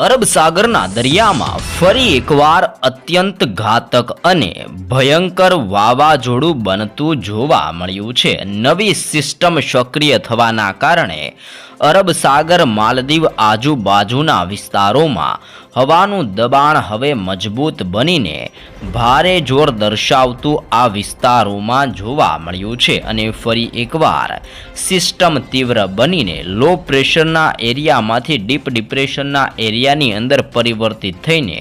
અરબ સાગરના દરિયામાં ફરી એકવાર અત્યંત ઘાતક અને ભયંકર વાવાઝોડું બનતું જોવા મળ્યું છે. નવી સિસ્ટમ સક્રિય થવાના કારણે અરબ સાગર, માલદીવ આજુબાજુના વિસ્તારોમાં હવાનું દબાણ હવે મજબૂત બનીને ભારે જોર દર્શાવતું આ વિસ્તારોમાં જોવા મળ્યું છે અને ફરી એકવાર સિસ્ટમ તીવ્ર બનીને લો પ્રેશરના એરિયામાંથી ડીપ ડિપ્રેશનના એરિયાની અંદર પરિવર્તિત થઈને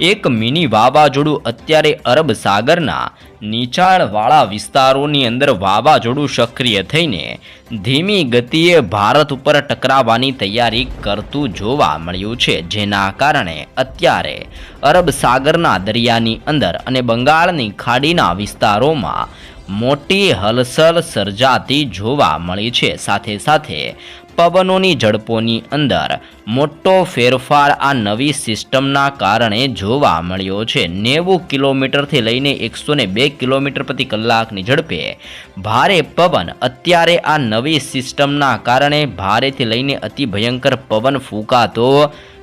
એક મિની વાવાઝોડું અત્યારે અરબ સાગરના નીચાણવાળા વિસ્તારોની અંદર વાવાઝોડું સક્રિય થઈને ધીમી ગતિએ ભારત ઉપર ટકરાવવાની તૈયારી કરતું જોવા મળ્યું છે, જેના કારણે અત્યારે અરબ સાગરના દરિયાની અંદર અને બંગાળની ખાડીના વિસ્તારોમાં મોટી હલચલ સર્જાતી જોવા મળી છે. સાથે સાથે પવનોની ઝડપોની અંદર મોટો ફેરફાર આ નવી સિસ્ટમના કારણે જોવા મળ્યો છે. નેવું કિલોમીટરથી લઈને એકસો બે કિલોમીટર પ્રતિ કલાકની ઝડપે ભારે પવન અત્યારે આ નવી સિસ્ટમના કારણે ભારેથી લઈને અતિ ભયંકર પવન ફૂંકાતો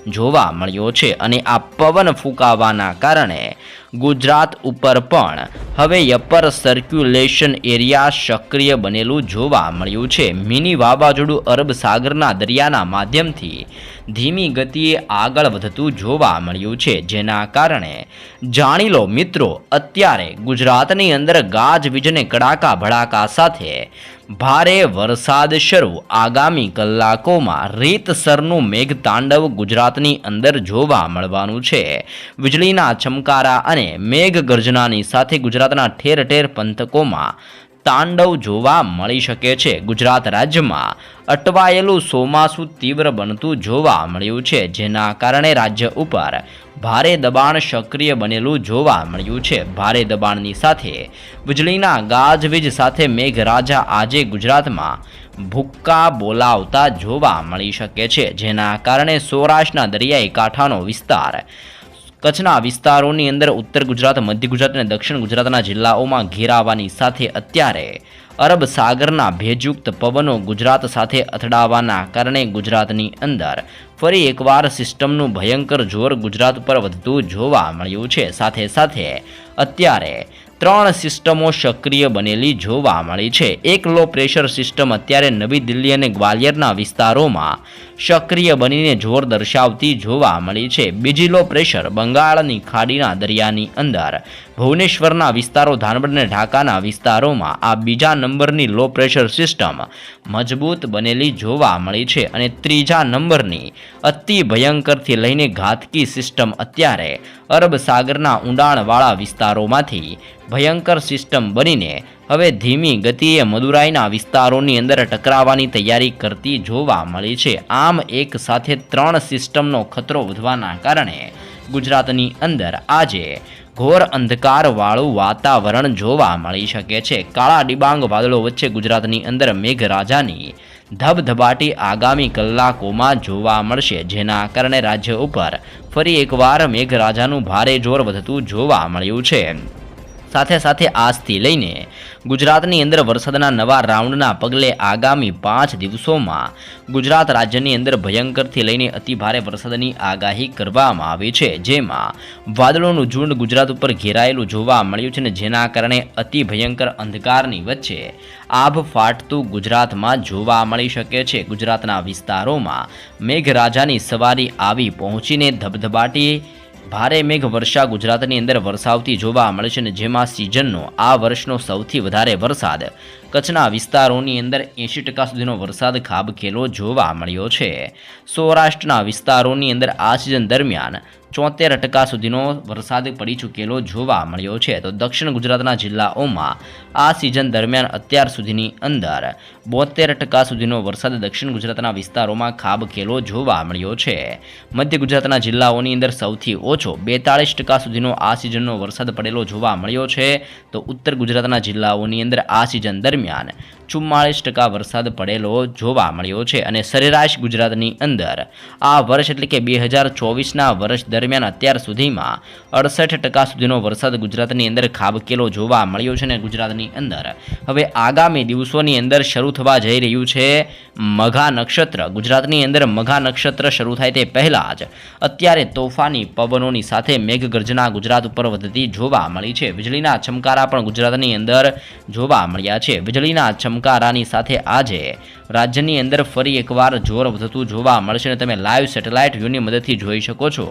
જોવા મળ્યો છે અને આ પવન ફૂંકાવાના કારણે ગુજરાત ઉપર પણ હવે અપર સર્ક્યુલેશન એરિયા સક્રિય બનેલું જોવા મળ્યું છે. મિની વાવાઝોડું અરબ સાગરના દરિયાના માધ્યમથી ધીમી ગતિએ આગળ વધતું જોવા મળ્યું છે, જેના કારણે જાણી લો મિત્રો, અત્યારે ગુજરાતની અંદર ગાજવીજને કડાકા ભડાકા સાથે ભારે વરસાદ શરૂ. આગામી કલાકોમાં રીતસરનું મેઘતાંડવ ગુજરાતની અંદર જોવા મળવાનું છે. વીજળીના ચમકારા અને મેઘગર્જનાની સાથે ગુજરાતના ઠેર ઠેર પંથકોમાં તાંડવ જોવા મળી શકે છે. ગુજરાત રાજ્યમાં અટવાયેલું ચોમાસું તીવ્ર બનતું જોવા મળ્યું છે, જેના કારણે રાજ્ય ઉપર ભારે દબાણ સક્રિય બનેલું જોવા મળ્યું છે. ભારે દબાણની સાથે વીજળીના ગાજવીજ સાથે મેઘરાજા આજે ગુજરાતમાં ભૂક્કા બોલાવતા જોવા મળી શકે છે, જેના કારણે સૌરાષ્ટ્રના દરિયાઈ કાંઠાનો વિસ્તાર કચ્છના વિસ્તારોની અંદર ઉત્તર ગુજરાત, મધ્ય ગુજરાત અને દક્ષિણ ગુજરાતના જિલ્લાઓમાં ઘેરાવાની સાથે અત્યારે અરબ સાગરના ભેજયુક્ત પવનો ગુજરાત સાથે અથડાવાના કારણે ગુજરાતની અંદર ફરી એકવાર સિસ્ટમનું ભયંકર જોર ગુજરાત પર વધતું જોવા મળ્યું છે. સાથે સાથે અત્યારે ત્રણ સિસ્ટમો સક્રિય બનેલી જોવા મળી છે. એક લો પ્રેશર સિસ્ટમ અત્યારે નવી દિલ્હી અને ગ્વાલિયરના વિસ્તારોમાં સક્રિય બનીને જોર દર્શાવતી જોવા મળી છે. બીજી લો પ્રેશર બંગાળની ખાડીના દરિયાની અંદર. ભુવનેશ્વરના વિસ્તારો ધાનબડ અને ઢાકાના વિસ્તારોમાં આ બીજા નંબરની લો પ્રેશર સિસ્ટમ મજબૂત બનેલી જોવા મળી છે અને ત્રીજા નંબરની અતિ ભયંકરથી લઈને ઘાતકી સિસ્ટમ અત્યારે અરબ સાગરના ઊંડાણવાળા વિસ્તારોમાંથી ભયંકર સિસ્ટમ બનીને હવે ધીમી ગતિએ મદુરાઈના વિસ્તારોની અંદર ટકરાવવાની તૈયારી કરતી જોવા મળી છે. આમ એક સાથે ત્રણ સિસ્ટમનો ખતરો વધવાના કારણે ગુજરાતની અંદર આજે ઘોર અંધકારવાળું વાતાવરણ જોવા મળી શકે છે. કાળા ડિબાંગ વાદળો વચ્ચે ગુજરાતની અંદર મેઘરાજાની ધબધબાટી આગામી કલાકોમાં જોવા મળશે. જેના કારણે રાજ્ય ઉપર ફરી એકવાર મેઘરાજાનું ભારે જોર વધતું જોવા મળ્યું છે. સાથે સાથે આજથી લઈને ગુજરાતની અંદર વરસાદના નવા રાઉન્ડના પગલે આગામી પાંચ દિવસોમાં ગુજરાત રાજ્યની અંદર ભયંકરથી લઈને અતિભારે વરસાદની આગાહી કરવામાં આવી છે. જેમાં વાદળોનું ઝુંડ ગુજરાત ઉપર ઘેરાયેલું જોવા મળ્યું છે ને જેના કારણે અતિ ભયંકર અંધકારની વચ્ચે આભ ફાટતું ગુજરાતમાં જોવા મળી શકે છે. ગુજરાતના વિસ્તારોમાં મેઘરાજાની સવારી આવી પહોંચીને ધબધબાટી ભારે મેઘ વર્ષા ગુજરાતની અંદર વરસાવતી જોવા મળે છે અને જેમાં સિઝનનો આ વર્ષનો સૌથી વધારે વરસાદ કચ્છના વિસ્તારોની અંદર એંશી ટકા સુધીનો વરસાદ ખાબકેલો જોવા મળ્યો છે. સૌરાષ્ટ્રના વિસ્તારોની અંદર આ સિઝન દરમિયાન ચોતેર ટકા સુધીનો વરસાદ પડી ચૂકેલો જોવા મળ્યો છે. તો દક્ષિણ ગુજરાતના જિલ્લાઓમાં આ સિઝન દરમિયાન અત્યાર સુધીની અંદર બોતેર ટકા સુધીનો વરસાદ દક્ષિણ ગુજરાતના વિસ્તારોમાં ખાબકેલો જોવા મળ્યો છે. મધ્ય ગુજરાતના જિલ્લાઓની અંદર સૌથી ઓછો બેતાળીસ ટકા સુધીનો આ સિઝનનો વરસાદ પડેલો જોવા મળ્યો છે. તો ઉત્તર ગુજરાતના જિલ્લાઓની અંદર આ સિઝન દરમિયાન દરમિયાન ચુમ્માળીસ ટકા વરસાદ પડેલો જોવા મળ્યો છે અને સરેરાશ ગુજરાતની અંદર આ વર્ષ એટલે કે બે હજાર ચોવીસના વર્ષ દરમિયાન અત્યાર સુધીમાં અડસઠ ટકા સુધીનો વરસાદ ગુજરાતની અંદર ખાબકેલો જોવા મળ્યો છે અને ગુજરાતની અંદર હવે આગામી દિવસોની અંદર શરૂ થવા જઈ રહ્યું છે મઘા નક્ષત્ર. ગુજરાતની અંદર મઘા નક્ષત્ર શરૂ થાય તે પહેલાં જ અત્યારે તોફાની પવનોની સાથે મેઘગર્જના ગુજરાત ઉપર વધતી જોવા મળી છે. વીજળીના ચમકારા પણ ગુજરાતની અંદર જોવા મળ્યા છે. વીજળીના ચમકારાની સાથે આજે રાજ્યની અંદર ફરી એકવાર જોર વધતું જોવા મળશે અને તમે લાઈવ સેટેલાઇટ વ્યૂની મદદથી જોઈ શકો છો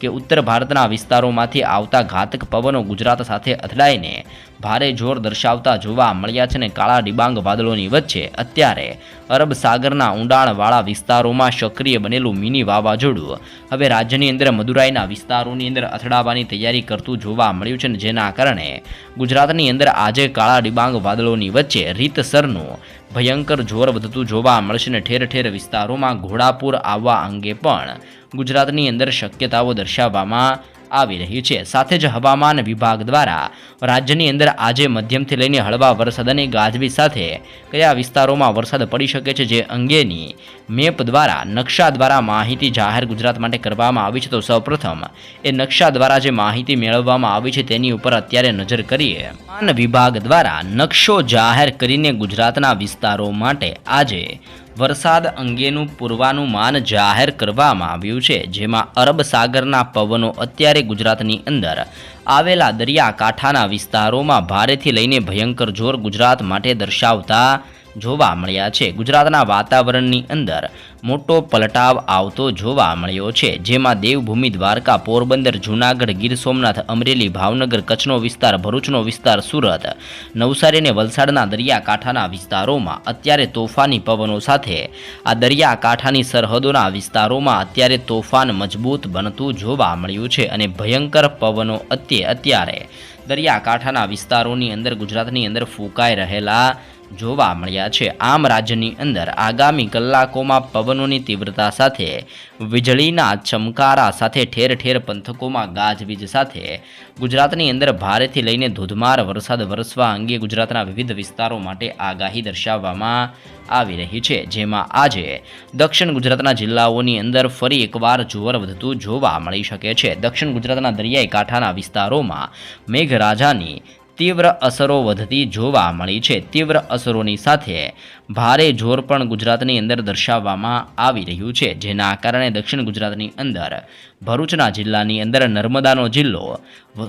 કે ઉત્તર ભારતના વિસ્તારોમાંથી આવતા ઘાતક પવનો ગુજરાત સાથે અથડાઈને ભારે જોર દર્શાવતા જોવા મળ્યા છે અને કાળા ડિબાંગ વાદળોની વચ્ચે. અત્યારે અરબ સાગરના ઊંડાણવાળા વિસ્તારોમાં સક્રિય બનેલું મિની વાવાઝોડું હવે રાજ્યની અંદર મદુરાઈના વિસ્તારોની અંદર અથડાવવાની તૈયારી કરતું જોવા મળ્યું છે જેના કારણે ગુજરાતની અંદર આજે કાળા ડિબાંગ વાદળોની વચ્ચે રીતસરનું ભયંકર જોર વધતું જોવા મળશે અને ઠેર ઠેર વિસ્તારોમાં ઘોડાપુર આવવા અંગે પણ ગુજરાતની અંદર શક્યતાઓ દર્શાવવામાં આવી રહી છે. સાથે જ હવામાન વિભાગ દ્વારા રાજ્યની અંદર આજે મધ્યમથી લઈને હળવા વરસાદ અને ગાજવી સાથે કયા વિસ્તારોમાં વરસાદ પડી શકે છે જે અંગેની મેપ દ્વારા નકશા દ્વારા માહિતી જાહેર ગુજરાત માટે કરવામાં આવી છે. તો સૌપ્રથમ એ નકશા દ્વારા જે માહિતી મેળવવામાં આવી છે તેની ઉપર અત્યારે નજર કરીએ. હવામાન વિભાગ દ્વારા નકશો જાહેર કરીને ગુજરાતના વિસ્તારો માટે આજે વરસાદ અંગેનું પૂર્વાનુમાન જાહેર કરવામાં આવ્યું છે, જેમાં અરબ સાગરના પવનો અત્યારે ગુજરાતની અંદર. આવેલા દરિયાકાંઠાના વિસ્તારોમાં ભારેથી લઈને ભયંકર જોર ગુજરાત માટે દર્શાવતા જોવા મળ્યા છે. ગુજરાતના વાતાવરણની અંદર મોટો પલટાવ આવતો જોવા મળ્યો છે. જેમાં દેવભૂમિ દ્વારકા, પોરબંદર, જૂનાગઢ, ગીર સોમનાથ, અમરેલી, ભાવનગર, કચ્છનો વિસ્તાર, ભરૂચનો વિસ્તાર, સુરત, નવસારી અને વલસાડના દરિયાકાંઠાના વિસ્તારોમાં અત્યારે તોફાની પવનો સાથે આ દરિયાકાંઠાની સરહદોના વિસ્તારોમાં અત્યારે તોફાન મજબૂત બનતું જોવા મળ્યું છે અને ભયંકર પવનો અત્યે અત્યારે દરિયાકાંઠાના વિસ્તારોની અંદર ગુજરાતની અંદર ફૂંકાઈ રહેલા જોવા મળ્યા છે. આમ રાજ્યની અંદર આગામી કલાકોમાં પવનોની તીવ્રતા સાથે, વીજળીના ચમકારા સાથે, ઠેર ઠેર પંથકોમાં ગાજવીજ સાથે, ગુજરાતની અંદર ભારેથી લઈને ધોધમાર વરસાદ વરસવા અંગે ગુજરાતના વિવિધ વિસ્તારો માટે આગાહી દર્શાવવામાં આવી રહી છે. જેમાં આજે દક્ષિણ ગુજરાતના જિલ્લાઓની અંદર ફરી એકવાર જોર વધતું જોવા મળી શકે છે. દક્ષિણ ગુજરાતના દરિયાઈ કાંઠાના વિસ્તારોમાં મેઘરાજાની તીવ્ર અસરો વધતી જોવા મળી છે. તીવ્ર અસરોની સાથે ભારે જોર પણ ગુજરાતની અંદર દર્શાવવામાં આવી રહ્યું છે. જેના કારણે દક્ષિણ ગુજરાતની અંદર ભરૂચના જિલ્લાની અંદર, નર્મદાનો જિલ્લો,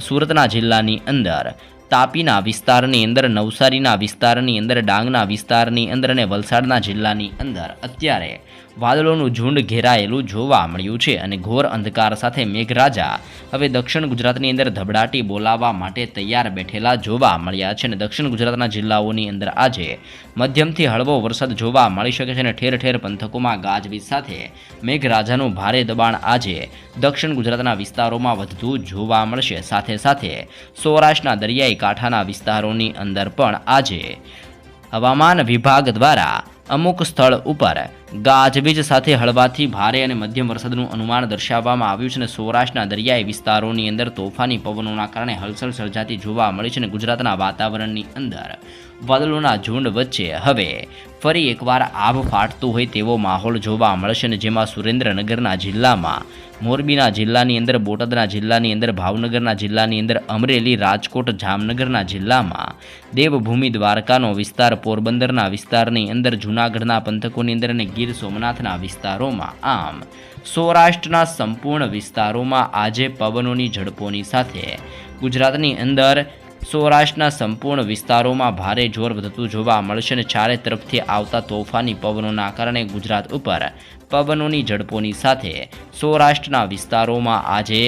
સુરતના જિલ્લાની અંદર, તાપીના વિસ્તારની અંદર, નવસારીના વિસ્તારની અંદર, ડાંગના વિસ્તારની અંદર અને વલસાડના જિલ્લાની અંદર અત્યારે વાદળોનું ઝુંડ ઘેરાયેલું જોવા મળ્યું છે અને ઘોર અંધકાર સાથે મેઘરાજા હવે દક્ષિણ ગુજરાતની અંદર ધબડાટી બોલાવવા માટે તૈયાર બેઠેલા જોવા મળ્યા છે અને દક્ષિણ ગુજરાતના જિલ્લાઓની અંદર આજે મધ્યમથી હળવો વરસાદ જોવા મળી શકે છે અને ઠેર ઠેર પંથકોમાં ગાજવીજ સાથે મેઘરાજાનું ભારે દબાણ આજે દક્ષિણ ગુજરાતના વિસ્તારોમાં વધતું જોવા મળશે. સાથે સાથે સૌરાષ્ટ્રના દરિયાઈ કાંઠાના વિસ્તારોની અંદર પણ આજે હવામાન વિભાગ દ્વારા અમુક સ્થળ ઉપર ગાજવીજ સાથે હળવાથી ભારે અને મધ્યમ વરસાદનું અનુમાન દર્શાવવામાં આવ્યું છે અને સૌરાષ્ટ્રના દરિયાઈ વિસ્તારોની અંદર તોફાની પવનોના કારણે હલચલ સર્જાતી જોવા મળી છે અને ગુજરાતના વાતાવરણની અંદર વાદળોના ઝુંડ વચ્ચે હવે ફરી એકવાર આભ ફાટતું હોય તેવો માહોલ જોવા મળશે અને જેમાં સુરેન્દ્રનગરના જિલ્લામાં મોરબીના જિલ્લાની અંદર, બોટાદના જિલ્લાની અંદર, ભાવનગરના જિલ્લાની અંદર, અમરેલી, રાજકોટ, જામનગરના જિલ્લામાં દેવભૂમિ દ્વારકાનો વિસ્તાર, પોરબંદરના વિસ્તારની અંદર, જૂનાગઢના પંથકોની અંદર અને ગીર સોમનાથના વિસ્તારોમાં આમ સૌરાષ્ટ્રના સંપૂર્ણ વિસ્તારોમાં આજે પવનોની ઝડપોની સાથે ગુજરાતની અંદર સૌરાષ્ટ્રના સંપૂર્ણ વિસ્તારોમાં ભારે જોર વધતું જોવા મળશે અને ચારે તરફથી આવતા તોફાની પવનોના કારણે ગુજરાત ઉપર પવનોની ઝડપોની સાથે સૌરાષ્ટ્રના વિસ્તારોમાં આજે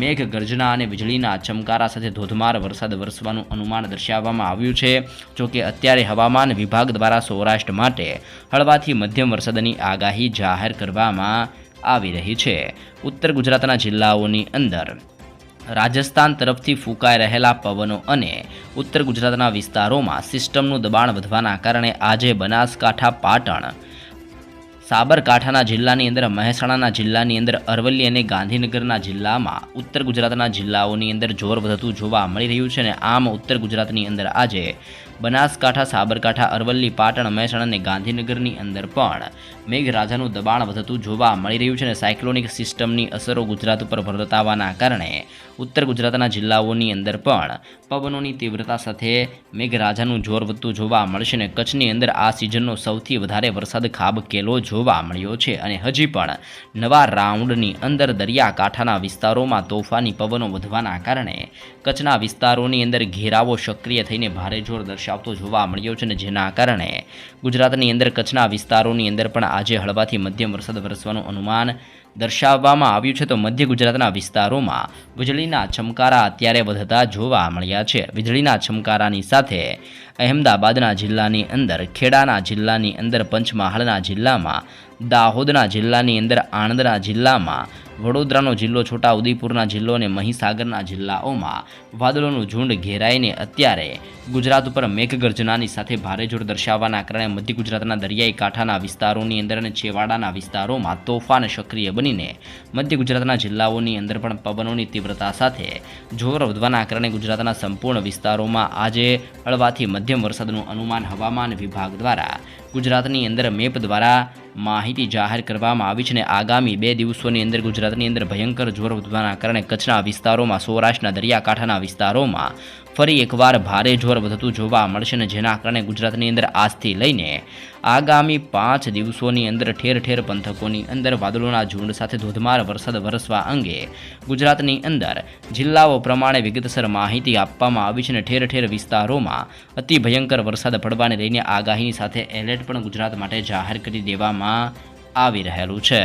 મેઘગર્જના અને વીજળીના ચમકારા સાથે ધોધમાર વરસાદ વરસવાનું અનુમાન દર્શાવવામાં આવ્યું છે. જોકે અત્યારે હવામાન વિભાગ દ્વારા સૌરાષ્ટ્ર માટે હળવાથી મધ્યમ વરસાદની આગાહી જાહેર કરવામાં આવી રહી છે. ઉત્તર ગુજરાતના જિલ્લાઓની અંદર રાજસ્થાન તરફથી ફૂંકાઈ રહેલા પવનો અને ઉત્તર ગુજરાતના વિસ્તારોમાં સિસ્ટમનું દબાણ વધવાના કારણે આજે બનાસકાંઠા, પાટણ, સાબરકાંઠાના જિલ્લાની અંદર, મહેસાણાના જિલ્લાની અંદર, અરવલ્લી અને ગાંધીનગરના જિલ્લામાં ઉત્તર ગુજરાતના જિલ્લાઓની અંદર જોર વધતું જોવા મળી રહ્યું છે અને આમ ઉત્તર ગુજરાતની અંદર આજે બનાસકાંઠા, સાબરકાંઠા, અરવલ્લી, પાટણ, મહેસાણા અને ગાંધીનગરની અંદર પણ મેઘરાજાનું દબાણ વધતું જોવા મળી રહ્યું છે અને સાયક્લોનિક સિસ્ટમની અસરો ગુજરાત ઉપર વર્તાવાના કારણે ઉત્તર ગુજરાતના જિલ્લાઓની અંદર પણ પવનોની તીવ્રતા સાથે મેઘરાજાનું જોર વધતું જોવા મળશે અને કચ્છની અંદર આ સિઝનનો સૌથી વધારે વરસાદ ખાબકેલો જોવા મળ્યો છે. અને હજી પણ નવા રાઉન્ડની અંદર દરિયાકાંઠાના વિસ્તારોમાં તોફાની પવનો વધવાના કારણે કચ્છના વિસ્તારોની અંદર ઘેરાવો સક્રિય થઈને ભારે જોર દર્શાવતો જોવા મળ્યો છે અને જેના કારણે ગુજરાતની અંદર કચ્છના વિસ્તારોની અંદર પણ આજે હળવાથી મધ્યમ વરસાદ વરસવાનું અનુમાન દર્શાવવામાં આવ્યું છે. તો મધ્ય ગુજરાતના વિસ્તારોમાં વીજળીના ચમકારા અત્યારે વધતા જોવા મળ્યા છે. વીજળીના ચમકારાની સાથે અહેમદાબાદના જિલ્લાની અંદર, ખેડાના જિલ્લાની અંદર, પંચમહાલના જિલ્લામાં, દાહોદના જિલ્લાની અંદર, આણંદના જિલ્લામાં વડોદરાનો જિલ્લો છોટા ઉદેપુરના જિલ્લો અને મહીસાગરના જિલ્લાઓમાં વાદળોનું ઝુંડ ઘેરાઈને અત્યારે ગુજરાત ઉપર મેઘગર્જનાની સાથે ભારે જોર દર્શાવવાના કારણે મધ્ય ગુજરાતના દરિયાઈ કાંઠાના વિસ્તારોની અંદર અને છેવાડાના વિસ્તારોમાં તોફાન સક્રિય બનીને મધ્ય ગુજરાતના જિલ્લાઓની અંદર પણ પવનોની તીવ્રતા સાથે જોર વધવાના કારણે ગુજરાતના સંપૂર્ણ વિસ્તારોમાં આજે હળવાથી મધ્યમ વરસાદનું અનુમાન હવામાન વિભાગ દ્વારા ગુજરાતની અંદર મેપ દ્વારા માહિતી જાહેર કરવામાં આવી છે અને આગામી બે દિવસોની અંદર ગુજરાતની અંદર ભયંકર જોર વધવાના કારણે કચ્છના વિસ્તારોમાં, સૌરાષ્ટ્રના દરિયાકાંઠાના વિસ્તારોમાં ફરી એકવાર ભારે જોર વધતું જોવા મળશે અને જેના કારણે ગુજરાતની અંદર આજથી લઈને આગામી પાંચ દિવસોની અંદર ઠેર ઠેર પંથકોની અંદર વાદળોના ઝુંડ સાથે ધોધમાર વરસાદ વરસવા અંગે ગુજરાતની અંદર જિલ્લાઓ પ્રમાણે વિગતસર માહિતી આપવામાં આવી છે અને ઠેર ઠેર વિસ્તારોમાં અતિ ભયંકર વરસાદ પડવાને લઈને આગાહીની સાથે એલર્ટ પણ ગુજરાત માટે જાહેર કરી દેવામાં આવી રહેલું છે.